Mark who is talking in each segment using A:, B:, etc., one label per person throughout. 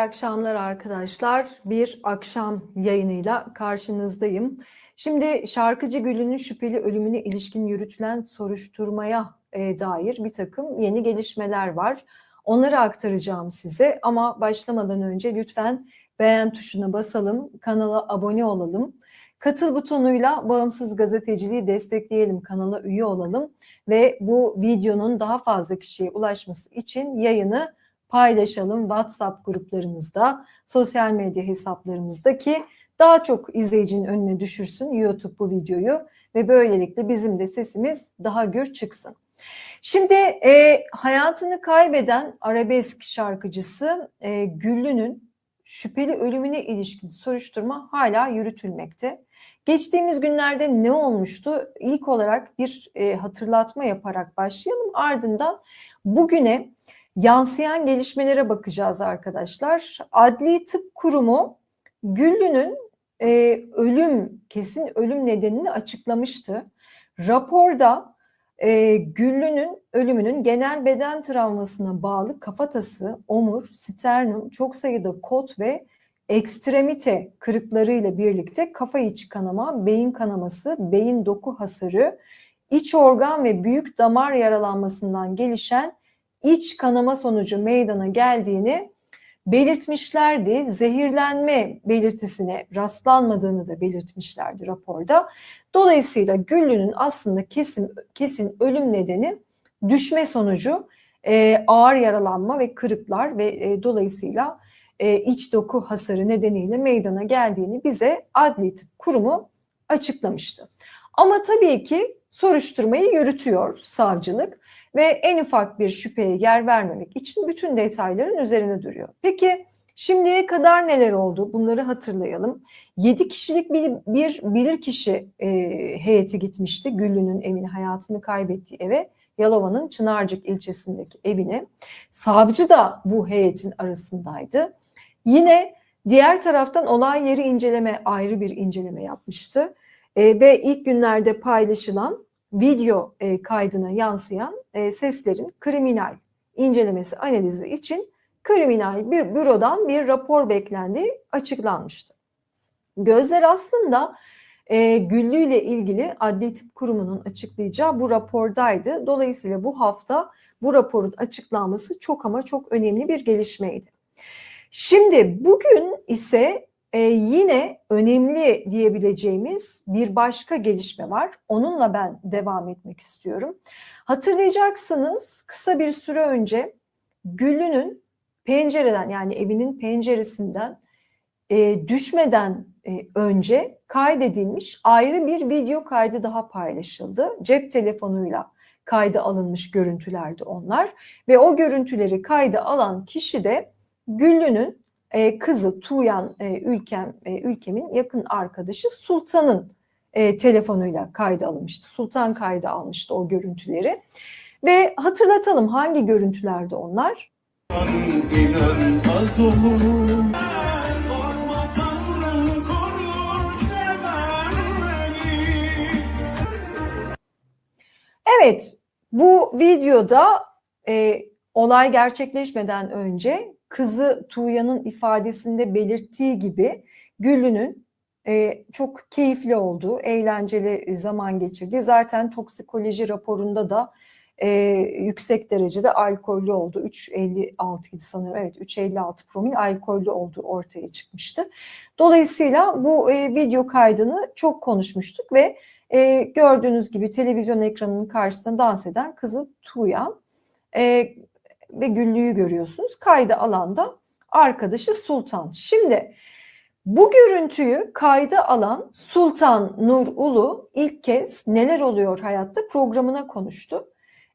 A: akşamlar arkadaşlar. Bir akşam yayınıyla karşınızdayım. Şimdi şarkıcı Gül'ün şüpheli ölümüne ilişkin yürütülen soruşturmaya e, dair bir takım yeni gelişmeler var. Onları aktaracağım size ama başlamadan önce lütfen beğen tuşuna basalım, kanala abone olalım. Katıl butonuyla bağımsız gazeteciliği destekleyelim, kanala üye olalım ve bu videonun daha fazla kişiye ulaşması için yayını paylaşalım WhatsApp gruplarımızda, sosyal medya hesaplarımızda ki daha çok izleyicinin önüne düşürsün YouTube bu videoyu ve böylelikle bizim de sesimiz daha gür çıksın. Şimdi e, hayatını kaybeden arabesk şarkıcısı e, Güllü'nün şüpheli ölümüne ilişkin soruşturma hala yürütülmekte. Geçtiğimiz günlerde ne olmuştu? İlk olarak bir e, hatırlatma yaparak başlayalım. Ardından bugüne yansıyan gelişmelere bakacağız arkadaşlar. Adli Tıp Kurumu Güllü'nün e, ölüm, kesin ölüm nedenini açıklamıştı. Raporda e, Güllü'nün ölümünün genel beden travmasına bağlı kafatası, omur, sternum, çok sayıda kot ve ekstremite kırıklarıyla birlikte kafa içi kanama, beyin kanaması, beyin doku hasarı, iç organ ve büyük damar yaralanmasından gelişen iç kanama sonucu meydana geldiğini belirtmişlerdi. Zehirlenme belirtisine rastlanmadığını da belirtmişlerdi raporda. Dolayısıyla Güllü'nün aslında kesin kesin ölüm nedeni düşme sonucu e, ağır yaralanma ve kırıklar ve e, dolayısıyla e, iç doku hasarı nedeniyle meydana geldiğini bize Adli Tıp Kurumu açıklamıştı. Ama tabii ki soruşturmayı yürütüyor savcılık ve en ufak bir şüpheye yer vermemek için bütün detayların üzerine duruyor. Peki şimdiye kadar neler oldu? Bunları hatırlayalım. 7 kişilik bir, bir bilirkişi e, heyeti gitmişti Güllü'nün evine, hayatını kaybettiği eve. Yalova'nın Çınarcık ilçesindeki evine. Savcı da bu heyetin arasındaydı. Yine diğer taraftan olay yeri inceleme ayrı bir inceleme yapmıştı. E, ve ilk günlerde paylaşılan video e, kaydına yansıyan e, seslerin kriminal incelemesi analizi için kriminal bir bürodan bir rapor beklendiği açıklanmıştı. Gözler aslında e, Güllü ile ilgili Adli Tıp Kurumu'nun açıklayacağı bu rapordaydı. Dolayısıyla bu hafta bu raporun açıklanması çok ama çok önemli bir gelişmeydi. Şimdi bugün ise e, yine önemli diyebileceğimiz bir başka gelişme var. Onunla ben devam etmek istiyorum. Hatırlayacaksınız kısa bir süre önce Güllü'nün pencereden yani evinin penceresinden e, düşmeden e, önce kaydedilmiş ayrı bir video kaydı daha paylaşıldı. Cep telefonuyla kayda alınmış görüntülerdi onlar ve o görüntüleri kayda alan kişi de Güllü'nün e, kızı Tuğyan e, ülkem e, ülkemin yakın arkadaşı Sultan'ın e, telefonuyla kayda alınmıştı. Sultan kayda almıştı o görüntüleri. Ve hatırlatalım hangi görüntülerde onlar? Evet, bu videoda e, olay gerçekleşmeden önce kızı Tuğya'nın ifadesinde belirttiği gibi Güllü'nün e, çok keyifli olduğu, eğlenceli zaman geçirdiği zaten toksikoloji raporunda da e, yüksek derecede alkollü oldu. 3.56 idi sanırım. Evet 3.56 promil alkollü olduğu ortaya çıkmıştı. Dolayısıyla bu e, video kaydını çok konuşmuştuk ve e, gördüğünüz gibi televizyon ekranının karşısında dans eden kızı Tuğyan. E, ve Güllü'yü görüyorsunuz. Kayda alanda arkadaşı Sultan. Şimdi bu görüntüyü kayda alan Sultan Nur Ulu ilk kez neler oluyor hayatta programına konuştu.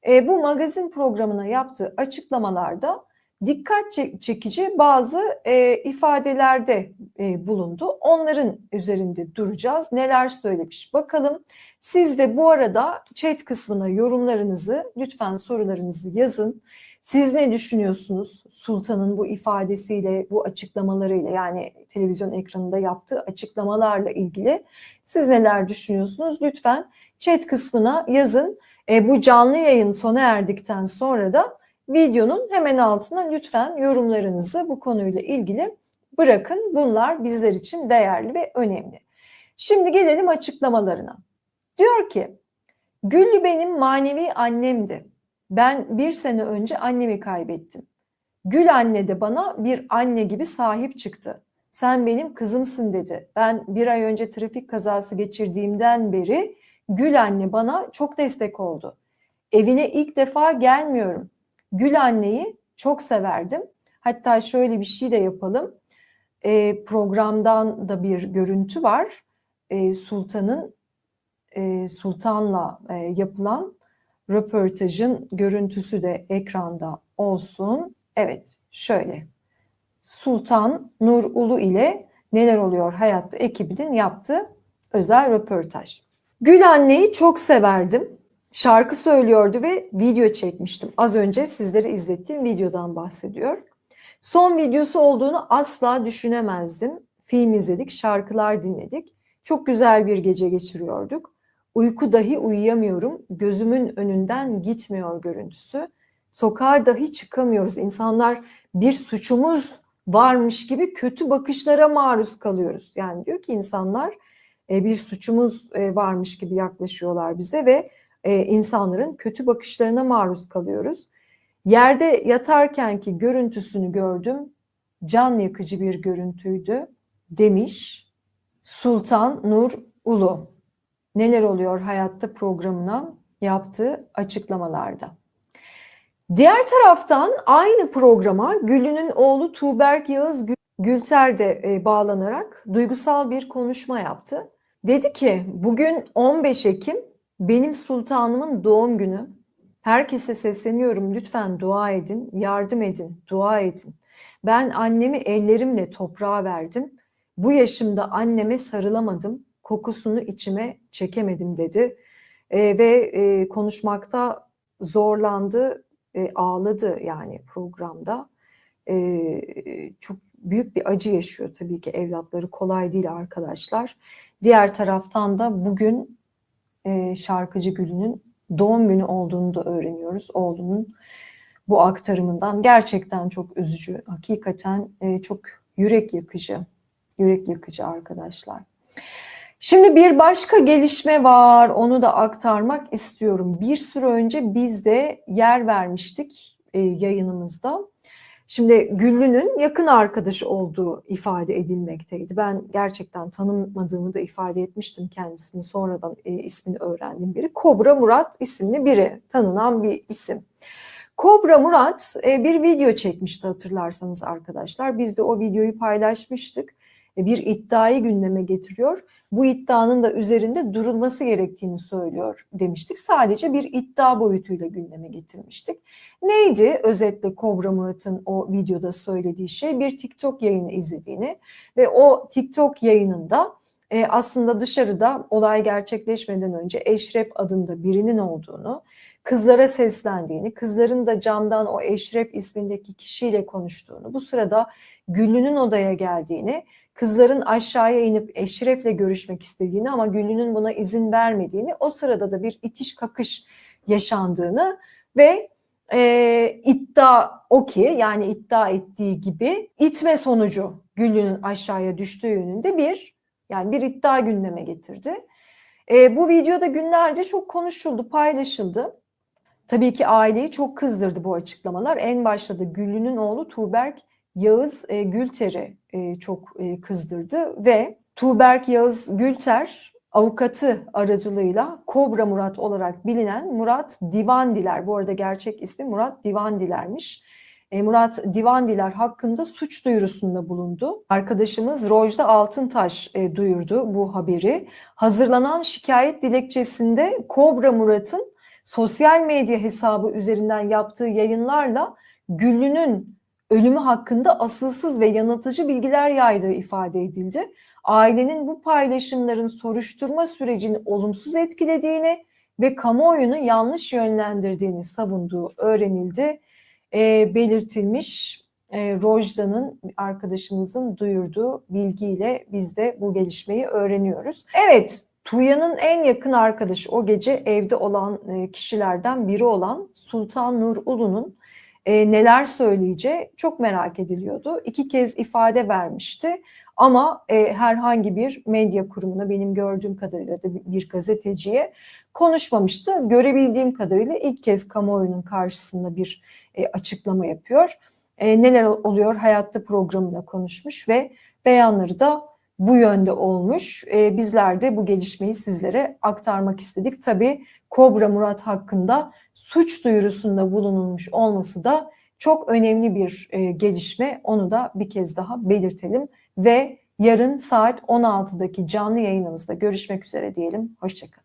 A: E, bu magazin programına yaptığı açıklamalarda dikkat çekici bazı e, ifadelerde e, bulundu. Onların üzerinde duracağız. Neler söylemiş bakalım. Siz de bu arada chat kısmına yorumlarınızı lütfen sorularınızı yazın. Siz ne düşünüyorsunuz Sultan'ın bu ifadesiyle, bu açıklamalarıyla yani televizyon ekranında yaptığı açıklamalarla ilgili siz neler düşünüyorsunuz? Lütfen chat kısmına yazın. E, bu canlı yayın sona erdikten sonra da videonun hemen altına lütfen yorumlarınızı bu konuyla ilgili bırakın. Bunlar bizler için değerli ve önemli. Şimdi gelelim açıklamalarına. Diyor ki, Güllü benim manevi annemdi. Ben bir sene önce annemi kaybettim. Gül anne de bana bir anne gibi sahip çıktı. Sen benim kızımsın dedi. Ben bir ay önce trafik kazası geçirdiğimden beri Gül anne bana çok destek oldu. Evine ilk defa gelmiyorum. Gül anneyi çok severdim. Hatta şöyle bir şey de yapalım. E, programdan da bir görüntü var. E, Sultan'ın e, Sultan'la e, yapılan röportajın görüntüsü de ekranda olsun. Evet, şöyle. Sultan Nur Ulu ile Neler Oluyor Hayatta ekibinin yaptığı özel röportaj. Gül anneyi çok severdim. Şarkı söylüyordu ve video çekmiştim. Az önce sizlere izlettiğim videodan bahsediyor. Son videosu olduğunu asla düşünemezdim. Film izledik, şarkılar dinledik. Çok güzel bir gece geçiriyorduk. Uyku dahi uyuyamıyorum. Gözümün önünden gitmiyor görüntüsü. Sokağa dahi çıkamıyoruz. İnsanlar bir suçumuz varmış gibi kötü bakışlara maruz kalıyoruz. Yani diyor ki insanlar e, bir suçumuz e, varmış gibi yaklaşıyorlar bize ve e, insanların kötü bakışlarına maruz kalıyoruz. Yerde yatarkenki görüntüsünü gördüm. Can yakıcı bir görüntüydü demiş Sultan Nur Ulu. Neler oluyor hayatta programına yaptığı açıklamalarda. Diğer taraftan aynı programa Güllü'nün oğlu Tuğberk Yağız Gülter de e, bağlanarak duygusal bir konuşma yaptı. Dedi ki bugün 15 Ekim benim sultanımın doğum günü. Herkese sesleniyorum lütfen dua edin, yardım edin, dua edin. Ben annemi ellerimle toprağa verdim. Bu yaşımda anneme sarılamadım, kokusunu içime çekemedim dedi. E, ve e, konuşmakta zorlandı, e, ağladı yani programda. E, çok büyük bir acı yaşıyor tabii ki evlatları kolay değil arkadaşlar. Diğer taraftan da bugün e, şarkıcı Gül'ünün doğum günü olduğunu da öğreniyoruz. Oğlunun bu aktarımından gerçekten çok üzücü. Hakikaten e, çok yürek yakıcı. Yürek yakıcı arkadaşlar. Şimdi bir başka gelişme var. Onu da aktarmak istiyorum. Bir süre önce biz de yer vermiştik e, yayınımızda. Şimdi Güllü'nün yakın arkadaşı olduğu ifade edilmekteydi. Ben gerçekten tanımadığımı da ifade etmiştim kendisini. Sonradan e, ismini öğrendiğim biri. Kobra Murat isimli biri. Tanınan bir isim. Kobra Murat e, bir video çekmişti hatırlarsanız arkadaşlar. Biz de o videoyu paylaşmıştık. E, bir iddiayı gündeme getiriyor bu iddianın da üzerinde durulması gerektiğini söylüyor demiştik. Sadece bir iddia boyutuyla gündeme getirmiştik. Neydi özetle Kobra Murat'ın o videoda söylediği şey? Bir TikTok yayını izlediğini ve o TikTok yayınında e, aslında dışarıda olay gerçekleşmeden önce Eşref adında birinin olduğunu, kızlara seslendiğini, kızların da camdan o Eşref ismindeki kişiyle konuştuğunu, bu sırada Güllü'nün odaya geldiğini kızların aşağıya inip Eşref'le görüşmek istediğini ama Güllü'nün buna izin vermediğini, o sırada da bir itiş kakış yaşandığını ve e, iddia o ki yani iddia ettiği gibi itme sonucu Güllü'nün aşağıya düştüğü yönünde bir yani bir iddia gündeme getirdi. E, bu videoda günlerce çok konuşuldu, paylaşıldı. Tabii ki aileyi çok kızdırdı bu açıklamalar. En başta da Güllü'nün oğlu Tuğberk Yağız e, Gülter'i e, çok e, kızdırdı ve Tuğberk Yağız Gülter avukatı aracılığıyla Kobra Murat olarak bilinen Murat Divandiler, bu arada gerçek ismi Murat Divandiler'miş. E, Murat Divandiler hakkında suç duyurusunda bulundu. Arkadaşımız Rojda Altıntaş e, duyurdu bu haberi. Hazırlanan şikayet dilekçesinde Kobra Murat'ın sosyal medya hesabı üzerinden yaptığı yayınlarla Güllü'nün ölümü hakkında asılsız ve yanıltıcı bilgiler yaydığı ifade edildi. Ailenin bu paylaşımların soruşturma sürecini olumsuz etkilediğini ve kamuoyunu yanlış yönlendirdiğini savunduğu öğrenildi, e, belirtilmiş. E, Rojda'nın arkadaşımızın duyurduğu bilgiyle biz de bu gelişmeyi öğreniyoruz. Evet, Tuya'nın en yakın arkadaşı o gece evde olan e, kişilerden biri olan Sultan Nur Ulu'nun e, neler söyleyeceği çok merak ediliyordu. İki kez ifade vermişti ama e, herhangi bir medya kurumuna benim gördüğüm kadarıyla da bir gazeteciye konuşmamıştı. Görebildiğim kadarıyla ilk kez kamuoyunun karşısında bir e, açıklama yapıyor. E, neler oluyor hayatta programına konuşmuş ve beyanları da bu yönde olmuş. E, bizler de bu gelişmeyi sizlere aktarmak istedik. Tabii Kobra Murat hakkında suç duyurusunda bulunulmuş olması da çok önemli bir e, gelişme. Onu da bir kez daha belirtelim ve yarın saat 16'daki canlı yayınımızda görüşmek üzere diyelim. Hoşçakalın.